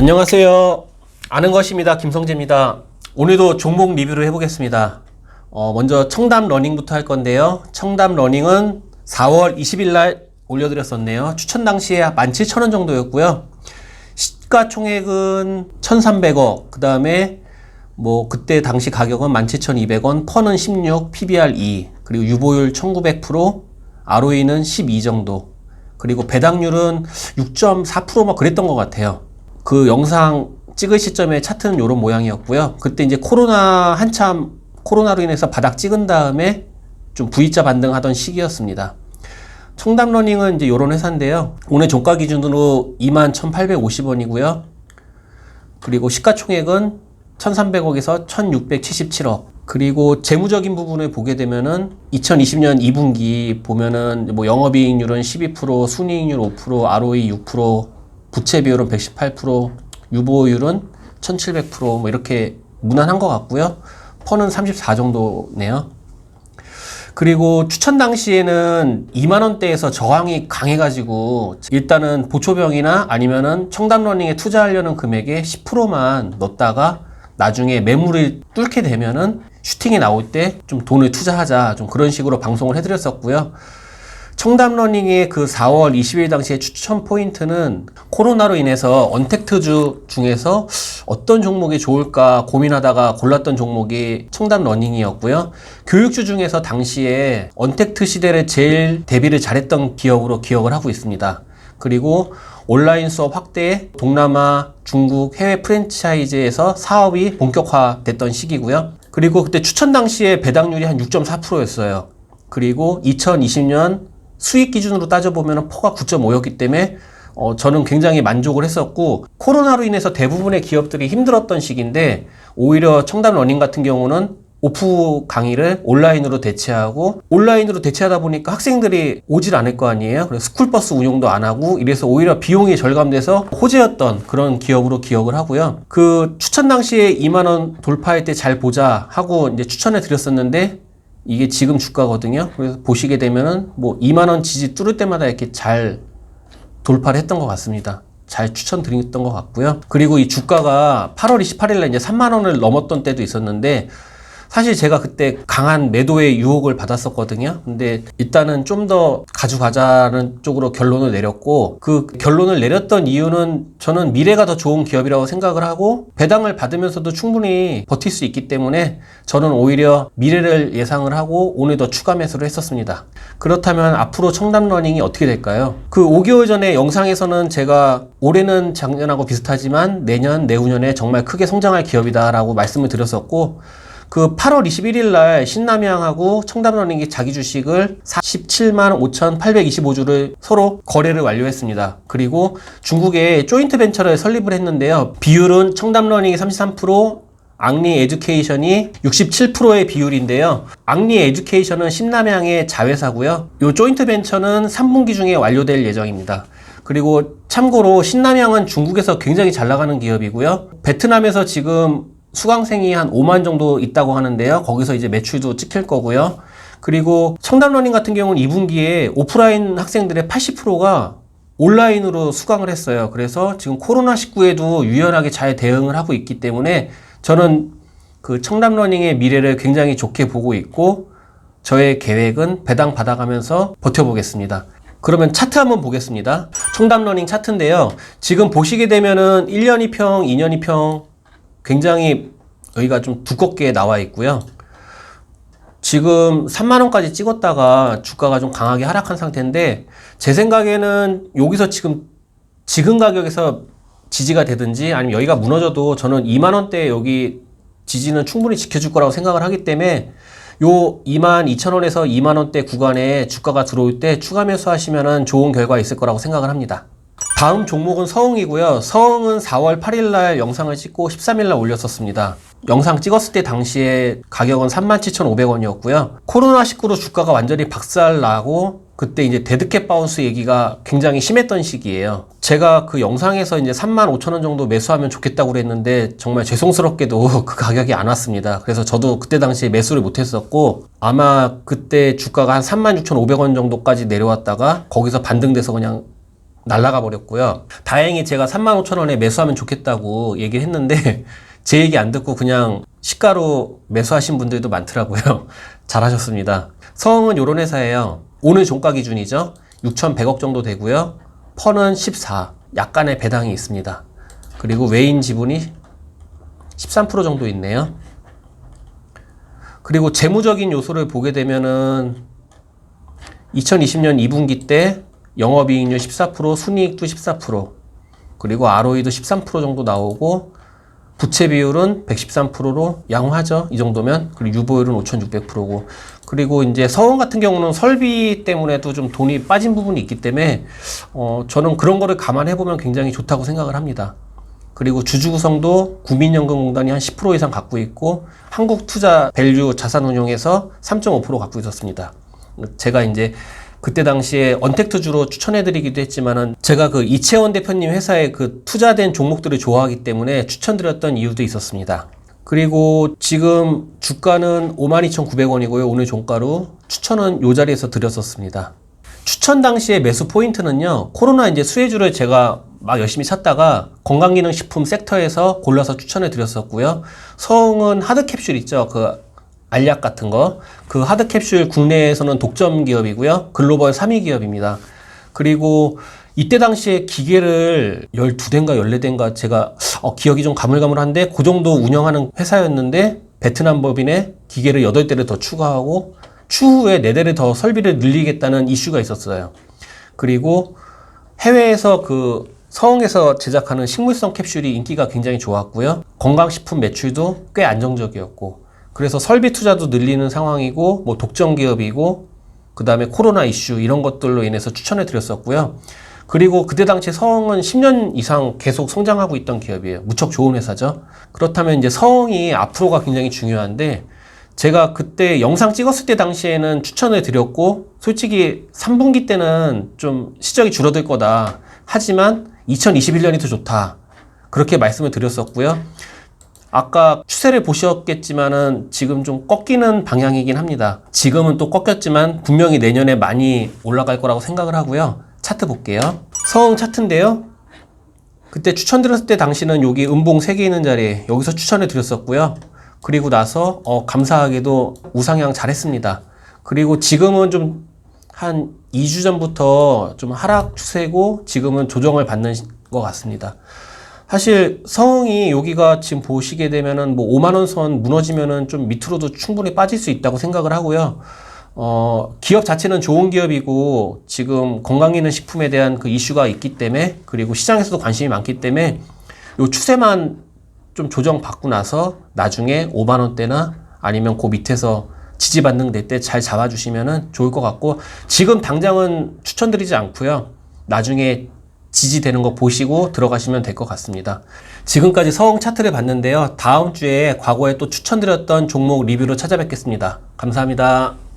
안녕하세요. 아는 것입니다. 김성재입니다. 오늘도 종목 리뷰를 해보겠습니다. 어, 먼저 청담 러닝부터 할 건데요. 청담 러닝은 4월 20일 날 올려드렸었네요. 추천 당시에 17,000원 정도였고요. 시가총액은 1,300억, 그 다음에 뭐 그때 당시 가격은 17,200원, 펀은 16, PBR 2, 그리고 유보율 1,900%, ROE는 12 정도. 그리고 배당률은 6.4%뭐 그랬던 것 같아요. 그 영상 찍을 시점에 차트는 이런 모양이었고요. 그때 이제 코로나 한참 코로나로 인해서 바닥 찍은 다음에 좀 V자 반등하던 시기였습니다. 청담 러닝은 이제 이런 회사인데요. 오늘 종가 기준으로 21,850원이고요. 그리고 시가총액은 1,300억에서 1,677억. 그리고 재무적인 부분을 보게 되면은 2020년 2분기 보면은 뭐 영업이익률은 12%, 순이익률 5%, ROE 6%, 부채 비율은 118%, 유보율은 1,700%뭐 이렇게 무난한 것 같고요. 펀은 34 정도네요. 그리고 추천 당시에는 2만 원대에서 저항이 강해가지고 일단은 보초병이나 아니면은 청담러닝에 투자하려는 금액의 10%만 넣었다가 나중에 매물을 뚫게 되면은 슈팅이 나올 때 좀 돈을 투자하자 좀 그런 식으로 방송을 해드렸었고요. 청담러닝의 그 4월 20일 당시의 추천 포인트는 코로나로 인해서 언택트주 중에서 어떤 종목이 좋을까 고민하다가 골랐던 종목이 청담러닝이었고요. 교육주 중에서 당시에 언택트 시대를 제일 대비를 잘했던 기업으로 기억을 하고 있습니다. 그리고 온라인 수업 확대, 동남아, 중국, 해외 프랜차이즈에서 사업이 본격화됐던 시기고요. 그리고 그때 추천 당시에 배당률이 한 6.4%였어요. 그리고 2020년 수익 기준으로 따져보면 포가 9.5였기 때문에 어, 저는 굉장히 만족을 했었고 코로나로 인해서 대부분의 기업들이 힘들었던 시기인데 오히려 청담 러닝 같은 경우는 오프 강의를 온라인으로 대체하고 온라인으로 대체하다 보니까 학생들이 오질 않을 거 아니에요. 그래서 스쿨버스 운영도 안 하고 이래서 오히려 비용이 절감돼서 호재였던 그런 기업으로 기억을 하고요. 그 추천 당시에 2만 원 돌파할 때 잘 보자 하고 이제 추천해 드렸었는데 이게 지금 주가거든요. 그래서 보시게 되면은 뭐 2만 원 지지 뚫을 때마다 이렇게 잘 돌파를 했던 것 같습니다. 잘 추천드렸던 것 같고요. 그리고 이 주가가 8월 28일에 이제 3만 원을 넘었던 때도 있었는데 사실 제가 그때 강한 매도의 유혹을 받았었거든요. 근데 일단은 좀 더 가져가자는 쪽으로 결론을 내렸고 그 결론을 내렸던 이유는 저는 미래가 더 좋은 기업이라고 생각을 하고 배당을 받으면서도 충분히 버틸 수 있기 때문에 저는 오히려 미래를 예상을 하고 오늘 더 추가 매수를 했었습니다. 그렇다면 앞으로 청담 러닝이 어떻게 될까요? 그 5개월 전에 영상에서는 제가 올해는 작년하고 비슷하지만 내년, 내후년에 정말 크게 성장할 기업이다라고 말씀을 드렸었고 그 8월 21일 날 신남향하고 청담러닝이 자기 주식을 47만 5,825주를 서로 거래를 완료했습니다. 그리고 중국에 조인트 벤처를 설립을 했는데요. 비율은 청담러닝이 33%, 앙리 에듀케이션이 67%의 비율인데요. 앙리 에듀케이션은 신남향의 자회사고요. 이 조인트 벤처는 3분기 중에 완료될 예정입니다. 그리고 참고로 신남향은 중국에서 굉장히 잘 나가는 기업이고요. 베트남에서 지금 수강생이 한 5만 정도 있다고 하는데요. 거기서 이제 매출도 찍힐 거고요. 그리고 청담러닝 같은 경우는 2분기에 오프라인 학생들의 80%가 온라인으로 수강을 했어요. 그래서 지금 코로나19에도 유연하게 잘 대응을 하고 있기 때문에 저는 그 청담러닝의 미래를 굉장히 좋게 보고 있고 저의 계획은 배당 받아가면서 버텨보겠습니다. 그러면 차트 한번 보겠습니다. 청담러닝 차트인데요. 지금 보시게 되면은 1년 2평, 2년 2평 굉장히 여기가 좀 두껍게 나와 있고요. 지금 3만원까지 찍었다가 주가가 좀 강하게 하락한 상태인데 제 생각에는 여기서 지금 지금 가격에서 지지가 되든지 아니면 여기가 무너져도 저는 2만원대 여기 지지는 충분히 지켜줄 거라고 생각을 하기 때문에 요 2만 2천원에서 2만원대 구간에 주가가 들어올 때 추가 매수하시면 좋은 결과 있을 거라고 생각을 합니다. 다음 종목은 서흥이고요. 서흥은 4월 8일 날 영상을 찍고 13일 날 올렸었습니다. 영상 찍었을 때 당시에 가격은 37,500원이었고요. 코로나19로 주가가 완전히 박살나고 그때 이제 데드캣 바운스 얘기가 굉장히 심했던 시기예요. 제가 그 영상에서 이제 3만 5천 원 정도 매수하면 좋겠다고 그랬는데 정말 죄송스럽게도 그 가격이 안 왔습니다. 그래서 저도 그때 당시에 매수를 못 했었고 아마 그때 주가가 한 3만 6천 500원 정도까지 내려왔다가 거기서 반등돼서 그냥 날라가 버렸고요. 다행히 제가 35,000원에 매수하면 좋겠다고 얘기를 했는데 제 얘기 안 듣고 그냥 시가로 매수하신 분들도 많더라고요. 잘하셨습니다. 성은 요런 회사예요. 오늘 종가 기준이죠. 6,100억 정도 되고요. 펀은 14. 약간의 배당이 있습니다. 그리고 외인 지분이 13% 정도 있네요. 그리고 재무적인 요소를 보게 되면은 2020년 2분기 때 영업이익률 14%, 순이익도 14%, 그리고 ROE도 13% 정도 나오고 부채 비율은 113%로 양호하죠. 이 정도면. 그리고 유보율은 5,600%고. 그리고 이제 서원 같은 경우는 설비 때문에도 좀 돈이 빠진 부분이 있기 때문에 어 저는 그런 거를 감안해 보면 굉장히 좋다고 생각을 합니다. 그리고 주주 구성도 국민연금공단이 한 10% 이상 갖고 있고 한국투자 밸류 자산운용에서 3.5% 갖고 있었습니다. 제가 이제 그때 당시에 언택트주로 추천해드리기도 했지만은 제가 그 이채원 대표님 회사에 그 투자된 종목들을 좋아하기 때문에 추천드렸던 이유도 있었습니다. 그리고 지금 주가는 52,900원이고요. 오늘 종가로 추천은 요 자리에서 드렸었습니다. 추천 당시에 매수 포인트는요. 코로나 이제 수혜주를 제가 막 열심히 찾다가 건강기능식품 섹터에서 골라서 추천해 드렸었고요. 서웅은 하드캡슐 있죠. 그 알약 같은 거. 그 하드캡슐 국내에서는 독점 기업이고요. 글로벌 3위 기업입니다. 그리고 이때 당시에 기계를 12대인가 14대인가 제가 어, 기억이 좀 가물가물한데 그 정도 운영하는 회사였는데 베트남 법인에 기계를 8대를 더 추가하고 추후에 4대를 더 설비를 늘리겠다는 이슈가 있었어요. 그리고 해외에서 그 서흥에서 제작하는 식물성 캡슐이 인기가 굉장히 좋았고요. 건강식품 매출도 꽤 안정적이었고 그래서 설비 투자도 늘리는 상황이고 뭐 독점 기업이고 그 다음에 코로나 이슈 이런 것들로 인해서 추천해 드렸었고요. 그리고 그때 당시 서흥은 10년 이상 계속 성장하고 있던 기업이에요. 무척 좋은 회사죠. 그렇다면 이제 서흥이 앞으로가 굉장히 중요한데 제가 그때 영상 찍었을 때 당시에는 추천을 드렸고 솔직히 3분기 때는 좀 시적이 줄어들 거다. 하지만 2021년이 더 좋다. 그렇게 말씀을 드렸었고요. 아까 추세를 보셨겠지만은 지금 좀 꺾이는 방향이긴 합니다. 지금은 또 꺾였지만 분명히 내년에 많이 올라갈 거라고 생각을 하고요. 차트 볼게요. 서흥 차트인데요. 그때 추천드렸을 때 당시는 여기 음봉 3개 있는 자리에 여기서 추천을 드렸었고요. 그리고 나서 어, 감사하게도 우상향 잘했습니다. 그리고 지금은 좀 한 2주 전부터 좀 하락 추세고 지금은 조정을 받는 것 같습니다. 사실 성이 여기가 지금 보시게 되면은 뭐 5만 원 선 무너지면은 좀 밑으로도 충분히 빠질 수 있다고 생각을 하고요. 어, 기업 자체는 좋은 기업이고 지금 건강기능 식품에 대한 그 이슈가 있기 때문에 그리고 시장에서도 관심이 많기 때문에 요 추세만 좀 조정받고 나서 나중에 5만 원대나 아니면 그 밑에서 지지받는 때 잘 잡아주시면은 좋을 것 같고 지금 당장은 추천드리지 않고요. 나중에 지지되는 거 보시고 들어가시면 될 것 같습니다. 지금까지 서흥 차트를 봤는데요. 다음 주에 과거에 또 추천드렸던 종목 리뷰로 찾아뵙겠습니다. 감사합니다.